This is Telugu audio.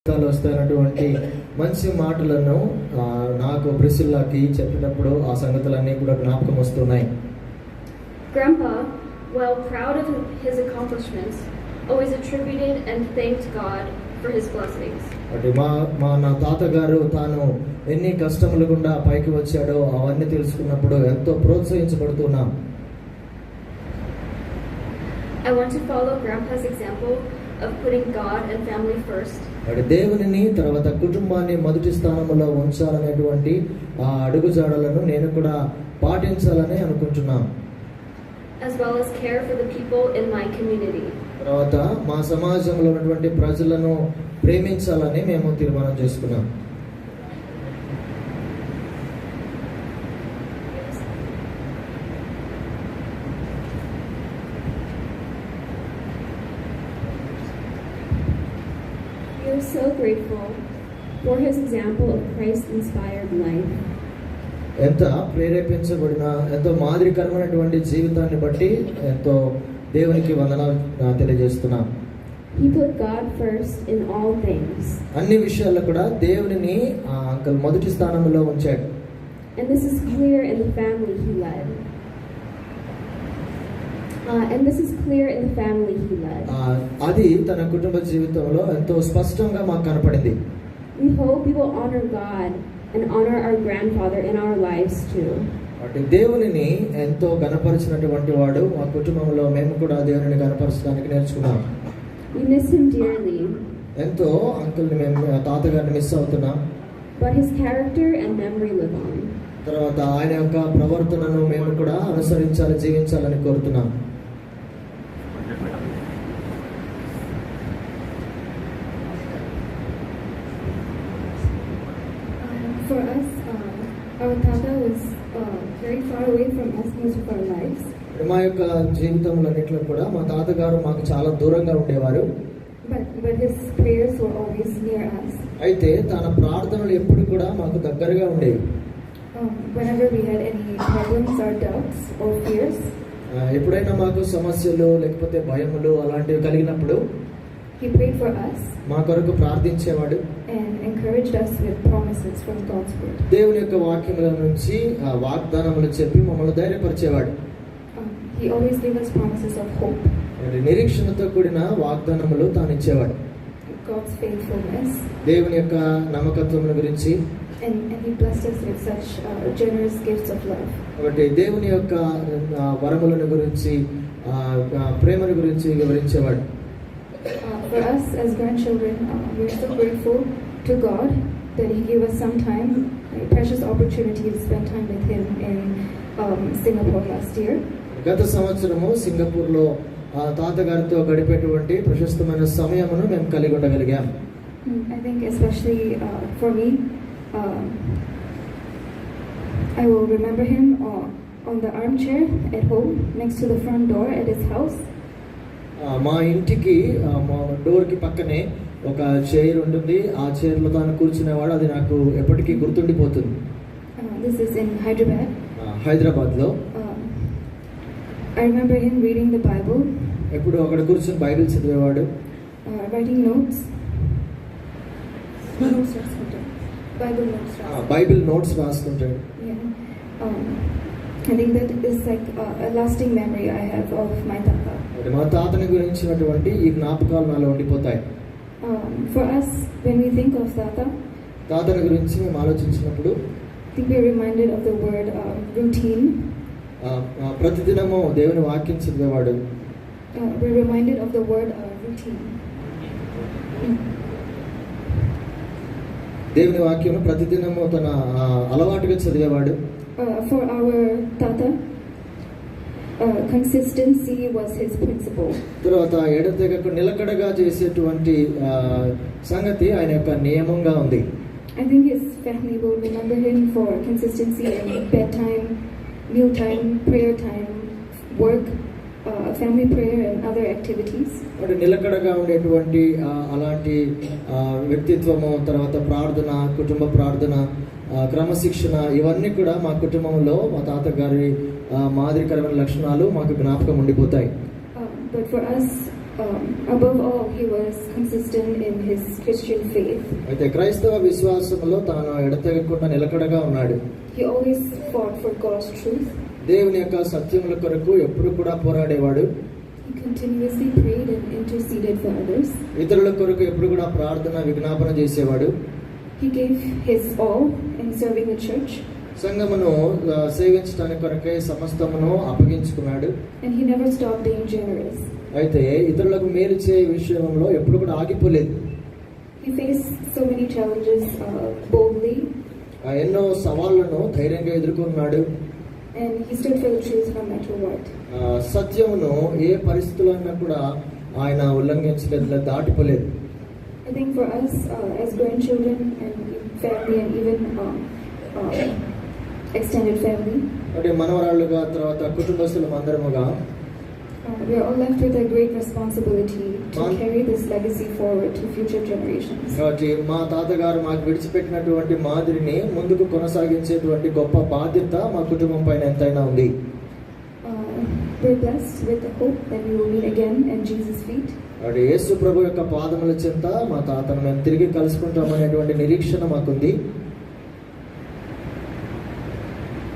జీవితాలు వస్తున్నటువంటి మంచి మాటలను నాకు ప్రిసిల్లాకి చెప్పినప్పుడు ఆ సంగతులన్నీ కూడా జ్ఞాపకం వస్తున్నాయి Grandpa, while proud of his accomplishments, always attributed and thanked God for his blessings. అంటే మా మా నా తాతగారు తాను ఎన్ని కష్టములు గుండా పైకి వచ్చాడో అవన్నీ తెలుసుకున్నప్పుడు ఎంతో ప్రోత్సహించబడుతున్నాం I want to follow Grandpa's example of putting God and family first, అంటే దేవునిని తర్వాత కుటుంబాన్ని మొదటి స్థానంలో ఉంచాలనేటువంటి ఆ అడుగుజాడలను నేను కూడా పాటించాలని అనుకుంటున్నాను. As well as care for the people in my community. తర్వాత మా సమాజంలో ఉన్నటువంటి ప్రజలను ప్రేమించాలని మేము తీర్మానం చేసుకున్నాం. are so grateful for his example of Christ-inspired life. ఎంత ప్రేరేపించబడిన ఎంతో మాదిరికరమైనటువంటి జీవితాన్ని బట్టి ఎంతో దేవునికి వందన తెలియజేస్తున్నాం. అన్ని విషయాల్లో కూడా దేవుని మొదటి స్థానంలో ఉంచాడు. Uh, and this is clear in the family he led. అది తన కుటుంబ జీవితంలో ఎంతో స్పష్టంగా మాకు కనపడింది We hope we will honor God and honor our grandfather in our lives too. అంటే దేవునిని ఎంతో గనపరిచినటువంటి వాడు మా కుటుంబంలో మేము కూడా దేవునిని గనపరచడానికి నేర్చుకున్నాం We miss him dearly, ఎంతో అంకుల్ని మేము తాతగారిని మిస్ అవుతున్నాం but his character and memory live on. తర్వాత ఆయన యొక్క ప్రవర్తనను మేము కూడా అనుసరించాలి జీవించాలని కోరుతున్నాం Um, for us, uh, మా యొక్క జీవితంలో అన్నింటిలో కూడా మా తాతగారు మాకు చాలా దూరంగా ఉండేవారు. అయితే తన ప్రార్థనలు ఎప్పుడు కూడా మాకు దగ్గరగా ఉండేవి. ఎప్పుడైనా మాకు సమస్యలు లేకపోతే భయములు అలాంటివి కలిగినప్పుడు He prayed for us. మా కొరకు ప్రార్థించేవాడు. దేవుని యొక్క వాక్యముల నుంచి వాగ్దానములు చెప్పి మమ్మల్ని ధైర్యపరిచేవాడు. నిరీక్షణతో కూడిన వాగ్దానములు తాను ఇచ్చేవాడు దేవుని యొక్క నమ్మకత్వముల గురించి. దేవుని యొక్క వరములను గురించి ప్రేమను గురించి వివరించేవాడు. For us as grandchildren, uh, we're so grateful to God that He gave us some time, a precious opportunity to spend time with Him in um, Singapore last year. గత సంవత్సరము సింగపూర్లో ఆ తాతగారితో గడిపేటువంటి ప్రశస్తమైన సమయమును మేము కలిగి ఉండగలిగాం Mm, I think, especially uh, for me, um, I will remember Him uh, on the armchair at home next to the front door at His house. ఆ, మా ఇంటికి మా డోర్కి పక్కనే ఒక చైర్ ఉంటుంది. ఆ చైర్లో తాను కూర్చునేవాడు. అది నాకు ఎప్పటికీ గుర్తుండిపోతుంది. Uh, హైదరాబాద్లో uh, ఎప్పుడు అక్కడ కూర్చొని బైబిల్ చదివేవాడు? Uh, writing notes Bible notes రాసుకుంటాడు. Um, I think that is like a, a lasting memory I have of my dad. మరి మా తాతని గురించినటువంటి ఈ జ్ఞాపకాలు నాలో ఉండిపోతాయి. For us when we think of తాత తాతని గురించి మేము ఆలోచించినప్పుడు think we reminded of the word routine ప్రతిదినము దేవుని వాక్యం చదివేవాడు. We reminded of the word routine దేవుని వాక్యం ప్రతిదినము తన అలవాటుగా చదివేవాడు. ఫర్ అవర్ తాత Uh, his principle. తర్వాత ఎడతెగకు నిలకడగా చేసేటువంటి సంగతి ఆయన యొక్క నియమంగా ఉంది I think his family will remember him for consistency in bedtime, mealtime, prayer time, work, uh, family prayer, and other activities. అంటే నిలకడగా ఉండేటువంటి అలాంటి వ్యక్తిత్వము తర్వాత ప్రార్థన కుటుంబ ప్రార్థన క్రమశిక్షణ ఇవన్నీ కూడా మా కుటుంబంలో మా తాతగారి మాదిరికరమైన లక్షణాలు మాకు జ్ఞాపకం ఉండిపోతాయి. అయితే క్రైస్తవ విశ్వాసంలో తాను ఎడతెగకుండా నిలకడగా ఉన్నాడు. దేవుని యొక్క సత్యముల కొరకు ఎప్పుడు కూడా పోరాడేవాడు. ఇతరుల కొరకు ఎప్పుడు కూడా ప్రార్థన విజ్ఞాపన చేసేవాడు. He gave his all in serving the. సంఘమును సేవించడానికి కొరకై సమస్తమును అప్పగించుకున్నాడు and he never stopped being generous. అయితే ఇతరులకు మేలు చే విషయంలో ఎప్పుడు కూడా ఆగిపోలేదు He faced so many challenges uh, boldly, ఎన్నో సవాళ్ళను ధైర్యంగా ఎదుర్కొన్నాడు and he stood for the truth no matter what. సత్యమును ఏ పరిస్థితుల్లో అయినా కూడా ఆయన ఉల్లంఘించలేదు లేదా దాటిపోలేదు I think for us uh, as grandchildren and family and even um, um, extended family, అంటే మనవరాళ్ళుగా తర్వాత కుటుంబస్తులం అందరముగా uh, we are all left with a great responsibility to Man- carry this legacy forward to future generations. కాబట్టి మా తాతగారు మాకు విడిచిపెట్టినటువంటి మాదిరిని ముందుకు కొనసాగించేటువంటి గొప్ప బాధ్యత మా కుటుంబం పైన ఎంతైనా ఉంది Uh, we're blessed with the hope that we will meet again at Jesus' feet. కాబట్టి యేసు ప్రభు యొక్క పాదముల చెంత మా తాతను మేము తిరిగి కలుసుకుంటామనేటువంటి నిరీక్షణ మాకుంది